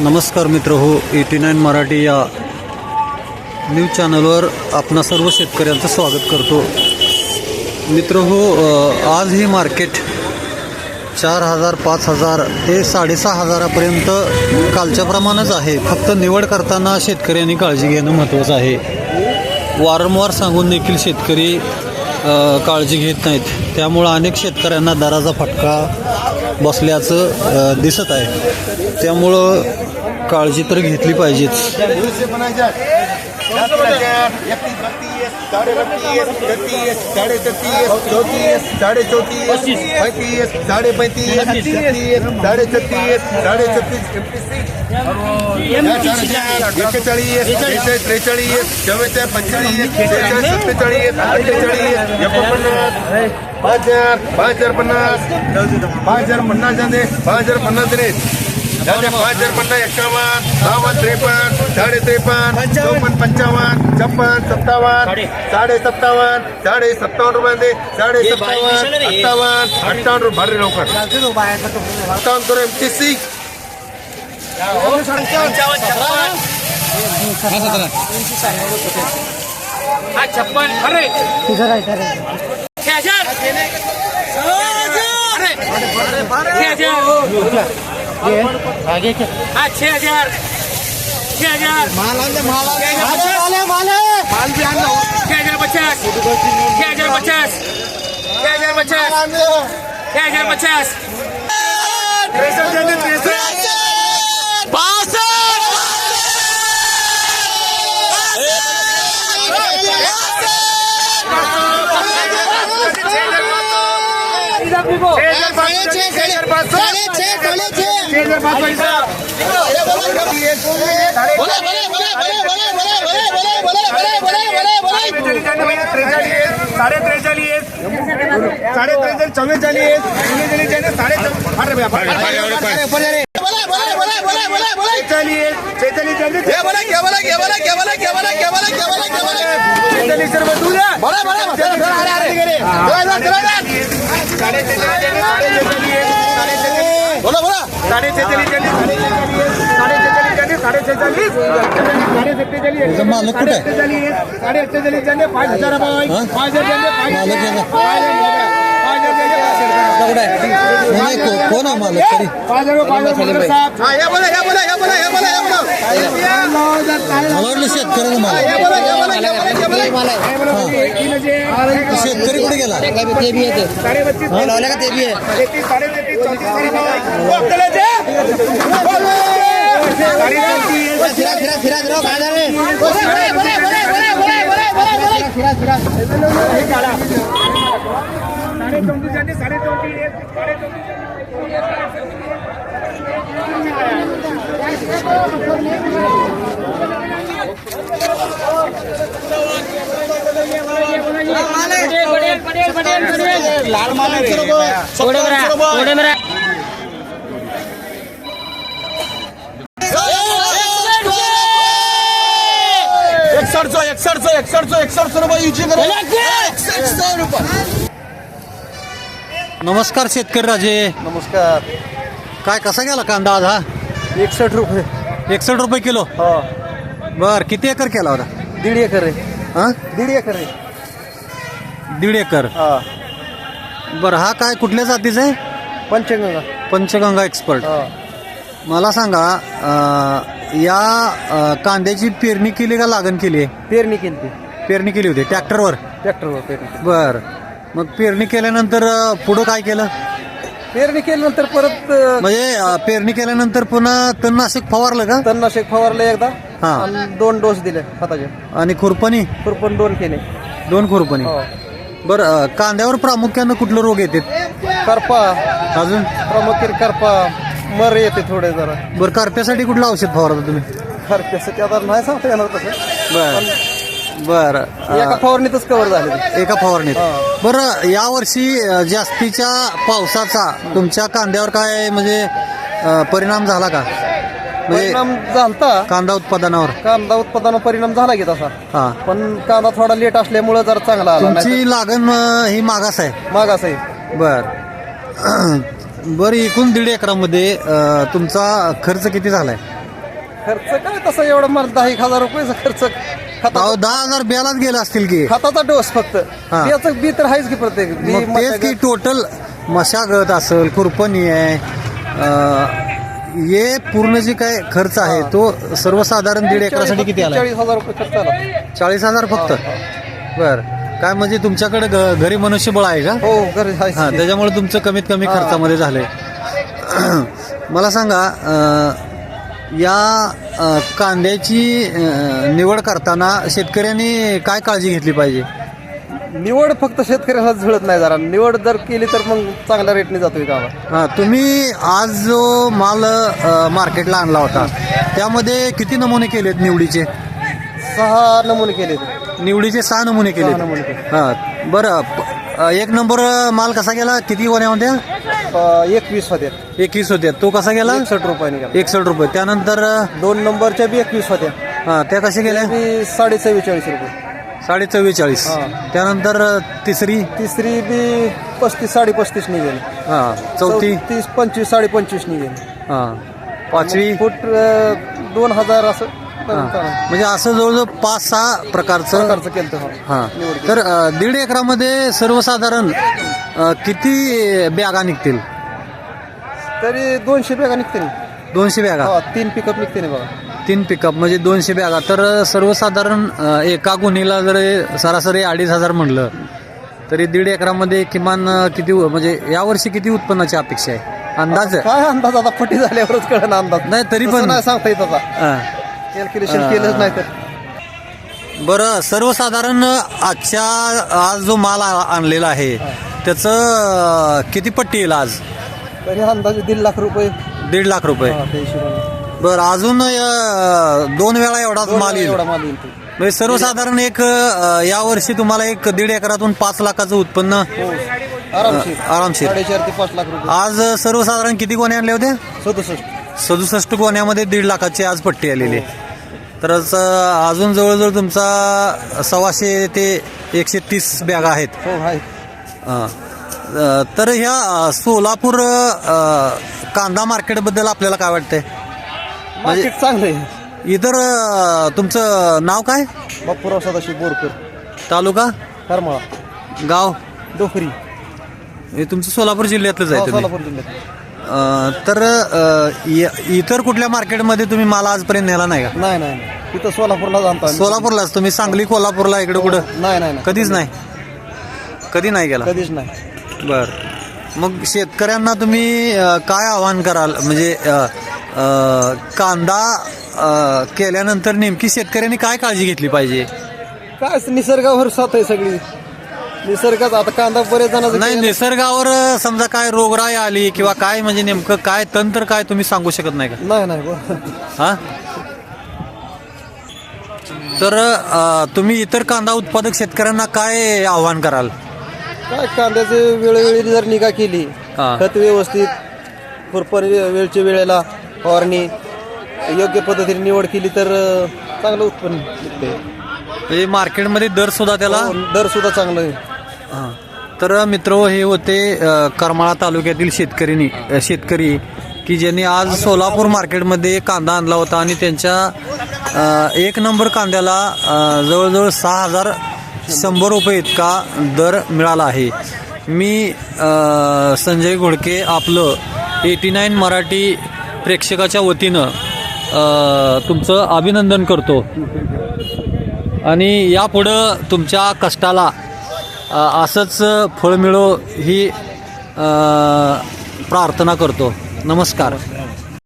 नमस्कार मित्र हो एटी नाईन मराठी या न्यूज चॅनलवर आपणा सर्व शेतकऱ्यांचं स्वागत करतो. मित्र हो आज हे मार्केट चार हजार पाच हजार ते साडेसहा हजारापर्यंत कालच्या प्रमाणेच आहे. फक्त निवड करताना शेतकऱ्यांनी काळजी घेणं महत्त्वाचं आहे. वारंवार सांगून देखील शेतकरी काळजी घेत नाहीत. त्यामुळं अनेक शेतकऱ्यांना दराचा फटका बसल्याचं दिसत आहे. त्यामुळं काळजी तर घेतली पाहिजेच. एकतीस बत्तीस साडे बत्तीस तेहतीस साडे तेहतीस चौतीस साडे चौतीस पैतीस साडे पैतीस छत्तीस साडे छत्तीस साडे छत्तीस एक्केचाळीस त्रेचाळीस चव्वेचाळीस पंचेचाळीस शेहेचाळीस सत्तेचाळीस अठ्ठेचाळीस एकोणपन्नास पाच हजार पाच हजार पन्नास पाच हजार पन्नास पाच हजार पन्नास पाच हजार पन्नास एक्कावन्न बावन्न त्रेपन्न साडे त्रेपन्न चौपन्न पंचावन्न छप्पन सत्तावन्न साडे. सत्तावन्न साडे सत्तावन्न रुपये दे साडे सत्तावन्न अठ्ठावन्न अठ्ठावन्न रुपये. भरले लवकर. अठ्ठावन्न करू एम टी सी हा छप्पन. अरे. छह हजार अरे छह हजार हा छह हजार छह हजार छह हजार पचास छह हजार पचास छह हजार पचास छह हजार पचास साडे त्रेचाळीस साडे त्रेचाळीस चव्वेचाळीस चव्वेचाळीस साडे अरे बेचाळीस शेहेचाळीस शेहेचाळीस रुपये तू द्या साडे शेहेचाळीस साडे सत्तेचाळीस मालक कुठे? साडे अठ्ठेचाळीस झाले पाच हजार? पाच हजार झाले पाच मालक हजार याला. पाच हजार झाले, पाच हजार झाले, पाच हजार कुठं आहे? नाही, को- कोण आहे मालक तरी पाच हजार पाच हजार मुलगा साहेब. हा, हे बोला, हे बोला, हे बोला, हे बोला, हे बोला. मला वाटलं शेतकऱ्याचं मालक हे बोला, हे बोला, हे बोला, हे बोला. हे बोला, म्हणजे तीन हजार, तो शेतकरी कुठे गेला साडे बत्तीस, तेहतीस, साडे तेहतीस, चौतीस, साडे साडे चौतीस, रुपये नमस्कार शेतकरी राजे. नमस्कार. काय कसा गेला कांदा आज हा? एकसष्ट रुपये. एकसष्ट रुपये किलो? हा. बर किती एकर केला होता? दीड एकर आहे. हा? दीड एकर आहे. दीड एकर. हा. बरं हा काय कुठल्या जातीचा आहे? पंचगंगा. पंचगंगा एक्सपर्ट हा. मला सांगा अं, या अं, कांद्याची पेरणी केली का लागण केली? पेरणी केली पेरणी केली होती ट्रॅक्टरवर? ट्रॅक्टरवर पेरणी. बर. मग पेरणी केल्यानंतर अं, पुढं काय केलं? पेरणी केल्यानंतर परत अं, म्हणजे अं, पेरणी केल्यानंतर पुन्हा तणनाशक फवारलं का? तणनाशक फवारलं एकदा. हा. आणि दोन डोस दिले खताचे आणि खुरपणी? खुरपण दोन केले. दोन खुरपणी. हो. बरं अं, कांद्यावर प्रामुख्यानं कुठलं रोग येतात करपा. अजून? प्रामुख्याने करपा. मर येते थोडे जरा. बरं करप्यासाठी कुठलं औषध फवारता तुम्ही? करप्यासाठी आता नाही सांगता येणार तसं. बर. बर. एका फवारणीतच कव्हर झाले ते. एका फवारणीत. बरं यावर्षी अं, जास्तीच्या पावसाचा तुमच्या कांद्यावर काय म्हणजे अं, परिणाम झाला का? म्हणजे परिणाम झालता. कांदा उत्पादनावर. कांदा उत्पादनावर परिणाम झाला की तसा. हा. पण कांदा थोडा लेट असल्यामुळे जरा चांगला आला नाही तुमची लागण अं, ही मागास आहे. तर मागास आहे. बर. बरं एकूण दीड एकरामध्ये अं, तुमचा खर्च किती झालाय? खर्च काय तसं एवढं मला दहा एक हजार रुपयाचा खर्च खता अहो दहा हजार बियालाच गेला असतील की. खताचा डोस फक्त. हा. बियाचं बी तर आहेच की प्रत्येक. बी मग तेच मशागत. की टोटल मशागत असेल खुरपणी आहे अं, हे पूर्ण जे काय खर्च आहे तो सर्वसाधारण दीड एकरासाठी किती आला चाळीस हजार रुपये खर्च आला. चाळीस हजार फक्त? बर. काय म्हणजे तुमच्याकडे घ- घरी मनुष्यबळ आहे का? हो हा. त्याच्यामुळे तुमचं कमीत कमी. खर्चामध्ये झालंय. मला सांगा अं, या अं, कांद्याची अं, निवड करताना शेतकऱ्यांनी काय काळजी घेतली पाहिजे? निवड फक्त शेतकऱ्याला झळत नाही जरा. निवड जर केली तर मग चांगल्या रेटने जातोय गावात. हा तुम्ही आज जो माल अं, मार्केटला आणला होता त्यामध्ये किती नमुने केलेत निवडीचे? सहा नमुने केले. निवडीचे सहा नमुने केले नमुने केले. हा बरं. प- अं, एक नंबर माल कसा गेला? किती अं, एकवीस होत्या एकवीस होते. तो कसा गेला? एकसष्ट रुपयाने गेला. एकसष्ट रुपये. त्यानंतर दोन नंबरच्या बी एकवीस होत्या. हा त्या कशा गेल्या? बी साडे चव्वेचाळीस रुपये. साडे चव्वेचाळीस हा. त्यानंतर तिसरी? तिसरी बी पस्तीस साडे पस्तीस निघेल हा. चौथी? तीस पंचवीस साडे पंचवीस निघेल हा. पाचवी? फूट अं, दोन हजार असं. हा. म्हणजे असं जवळजवळ पाच सहा प्रकारचं प्रकारचं केलं तर हा. केली. तर अं, दीड एकरामध्ये सर्वसाधारण अं, किती बॅगा निघतील? तरी दोनशे बॅगा निघते ना दोनशे बॅगा? हा, तीन पिकअप निघते ना बघा. तीन पिकअप म्हणजे दोनशे बॅगा. तर सर्वसाधारण अं, एका गुन्हेला जर सरासरी अडीच हजार म्हणलं तरी दीड एकरामध्ये किमान अं, किती म्हणजे यावर्षी किती उत्पन्नाची अपेक्षा आहे? अंदाज? काय अंदाज आता? फटी झाल्यावरच कळण अंदाज. नाही, तरी तसं पण- नाही सांगता येत आता. कॅल्क्युलेशन केलंच नाही तर. बरं सर्वसाधारण आजच्या आज जो माल आ- आणलेला आहे त्याचं किती पट्टी येईल आज? तरी अंदाजे दीड लाख रुपये. दीड लाख रुपये. हा, त्या हिशोबाने. बरं अजून अं, दोन वेळा एवढाच माल येईल. एवढा माल येईल तो. म्हणजे सर्वसाधारण एक अं, यावर्षी तुम्हाला एक दीड एकरातून पाच लाखाचं उत्पन्न हो आरामशीर. अं, आरामशीर. साडेचार ते पाच लाख रुपये. आज सर्वसाधारण किती गोणे आणले होते सदुसष्ट. सदुसष्ट गोण्यामध्ये दीड लाखाची आज पट्टी आलेली आहे. तरच अं, अजून जवळजवळ तुमचा सव्वाशे ते एकशे तीस बॅगा आहेत. हो तर ह्या सोलापूर कांदा मार्केटबद्दल आपल्याला काय वाटतंय? मार्केट चांगलं आहे इतर तुमचं नाव काय? बापूराव सदाशिव बोरकर. तालुका? करमाळा. गाव? डोकरी. हे तुमचं सोलापूर जिल्ह्यातलंच आहे हो, तुम्ही. सोलापूर जिल्ह्यात अं, तर अं, इ- इतर कुठल्या मार्केटमध्ये तुम्ही माल आजपर्यंत नेला नाही का? नाही नाही नाही. तिथं सोलापूरला जाणतो आम्ही. सोलापूरलाच? तुम्ही सांगली कोल्हापूरला इकडे कुठं? नाही नाही नाही. कधीच नाही? कधी नाही गेला? कधीच नाही. बर. मग शेतकऱ्यांना तुम्ही अं, काय आव्हान कराल? म्हणजे अं, अं, कांदा अं, केल्यानंतर नेमकी शेतकऱ्यांनी काय काळजी घेतली पाहिजे? काय निसर्गावर साथ आहे सगळी. निसर्गाचा आता कांदा बरेच जणांचं नाही केलं. निसर्गावर अं, समजा काय रोगराई आली किंवा काय म्हणजे नेमकं काय तंत्र काय तुम्ही सांगू शकत नाही का? नाही नाही बरं. हा? तर अं, तुम्ही इतर कांदा उत्पादक शेतकऱ्यांना काय आव्हान कराल? काय कांद्याचे वेळोवेळी जर निगा केली हा. खत व्यवस्थित खुरपण वेळच्या वेळेला फवारणी योग्य पद्धतीने निवड केली तर अं, चांगलं उत्पन्न निघते म्हणजे मार्केटमध्ये दर सुद्धा त्याला दर सुद्धा चांगलं आहे हा. तर मित्र हे होते अ, करमाळा तालुक्यातील शेतकरीनी अ, शेतकरी की ज्यांनी आज सोलापूर मार्केटमध्ये कांदा आणला होता आणि त्यांच्या अ, एक नंबर कांद्याला अ, जवळजवळ सहा हजार शंभर रुपये इतका दर मिळाला आहे. मी संजय घोडके आपलं एटी नाईन मराठी प्रेक्षकाच्या वतीनं तुमचं अभिनंदन करतो. आणि यापुढं तुमच्या कष्टाला असंच फळ मिळो ही प्रार्थना करतो. नमस्कार.